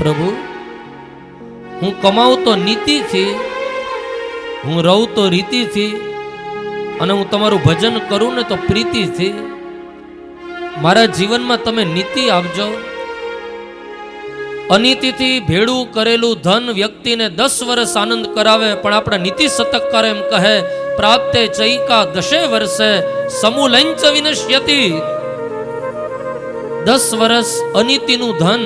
પ્રભુ, હું કમાઉં તો નીતિથી હું રહું તો રીતિથી અને હું તમારું ભજન કરું ને તો પ્રીતિથી મારા જીવનમાં તમે નીતિ આપજો. અનીતિથી ભેળું કરેલું ધન વ્યક્તિને દસ વર્ષ આનંદ કરાવે, પણ આપણા નીતિ શતકકાર એમ કહે, પ્રાપ્તે ચૈકા દશે વર્ષે સમૂલંચ વિનશ્યતિ. દસ વર્ષ અનીતિનું ધન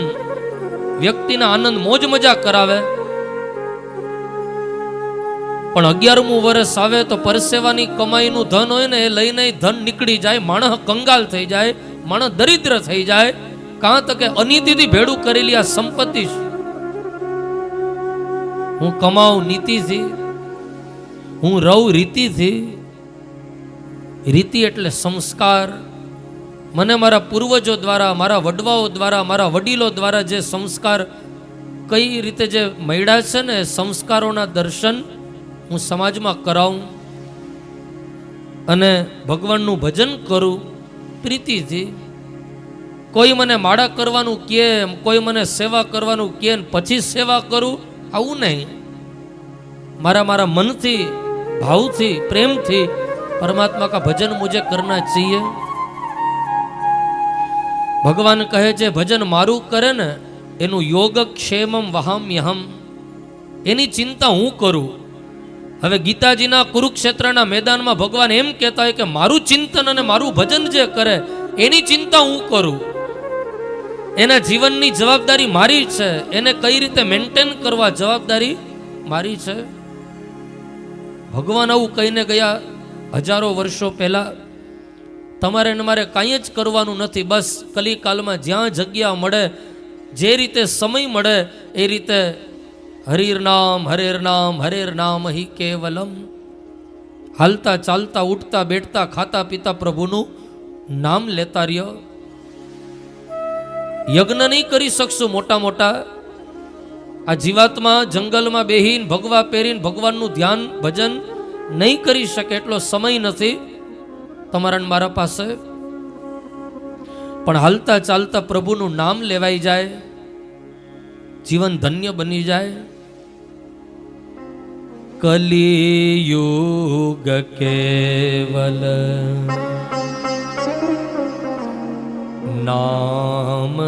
વ્યક્તિના આનંદ મોજ મજા કરાવે. પણ અગિયારમું વર્ષ આવે તો પરસેવાની કમાઈનું ધન હોય ને એ લઈને ધન નીકળી જાય માણસ કંગાલ થઈ જાય માણસ દરિદ્ર થઈ જાય. કાં તો કે અનીતિથી ભેડું કરેલી આ સંપત્તિ હું કમાઉં નીતિથી, હું રહું રીતિથી. રીતિ એટલે સંસ્કાર. મને મારા પૂર્વજો દ્વારા, મારા વડવાઓ દ્વારા, મારા વડીલો દ્વારા જે સંસ્કાર કઈ રીતે જે મળ્યા છે ને, સંસ્કારોના દર્શન હું સમાજમાં કરાવું અને ભગવાનનું ભજન કરું પ્રીતિથી. કોઈ મને માળા કરવાનું કે, કોઈ મને સેવા કરવાનું કે પછી સેવા કરું, આવું નહીં. મારા મારા મનથી, ભાવથી, પ્રેમથી પરમાત્મા કા ભજન મુજબ કરના ચાહીએ ભગવાન કહે છે, ભજન મારું કરે ને એનું યોગ ક્ષેમમ વહામ્યહમ એની ચિંતા હું કરું? હવે ગીતાજીના કુરુક્ષેત્રના મેદાનમાં ભગવાન એમ કહેતા હોય કે, મારું ચિંતન અને મારું ભજન જે કરે, એની ચિંતા હું કરું. એના જીવનની જવાબદારી મારી છે. એને કઈ રીતે મેન્ટેન કરવા જવાબદારી મારી છે? ભગવાન આવું કહીને ગયા હજારો વર્ષો પહેલા તમારે મારે કાંઈ જ કરવાનું નથી. બસ કલિકાલમાં જ્યાં જગ્યા મળે, જે રીતે સમય મળે, એ રીતે હરિર નામ, હરેર નામ હરેર નામ હિ કેવલમ. હાલતા ચાલતા, ઉઠતા, બેઠતા, ખાતા પીતા પ્રભુનું નામ લેતા રહ્યો. યજ્ઞ નહીં કરી શકશું મોટા મોટા. આ જીવાતમાં જંગલમાં બેહીન, ભગવા પહેરીને ભગવાનનું ધ્યાન, ભજન નહીં કરી શકે એટલો સમય નથી. તમારા મારા પાસે. પણ હાલતા ચાલતા પ્રભુનું નામ લેવાઈ જાય. જીવન ધન્ય બની જાય. કલિયુગ કેવલ નામ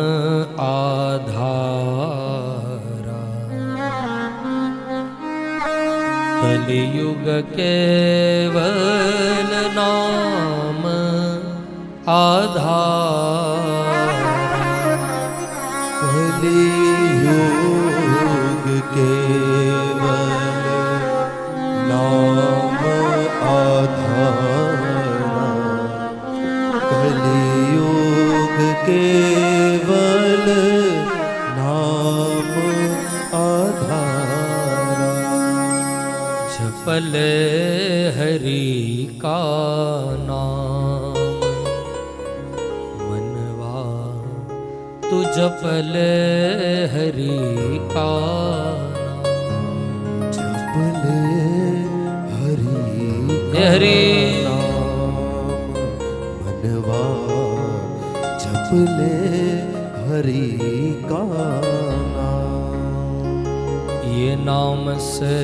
કલિયુગ કેવલ નામ આધાર. કલિયુગ કેવલ નામ આધાર. કલિયુગ કેવલ નામ આધારા. જપલ હરી का નામ મનવા તુ જપલ હરી का હરી હે હરી મનવા જપલે હરી કા નામ ये नाम से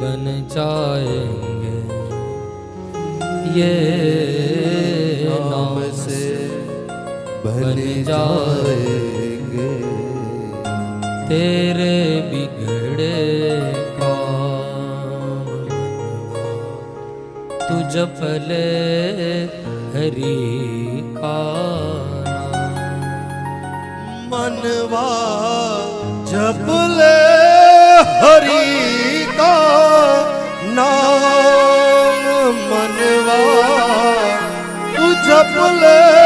बन जाएंगे ये नाम नाम से बन बन जाएंगे तेरे बिगड़े काम तू जपले हरि का नाम। मनवा जपले up will live.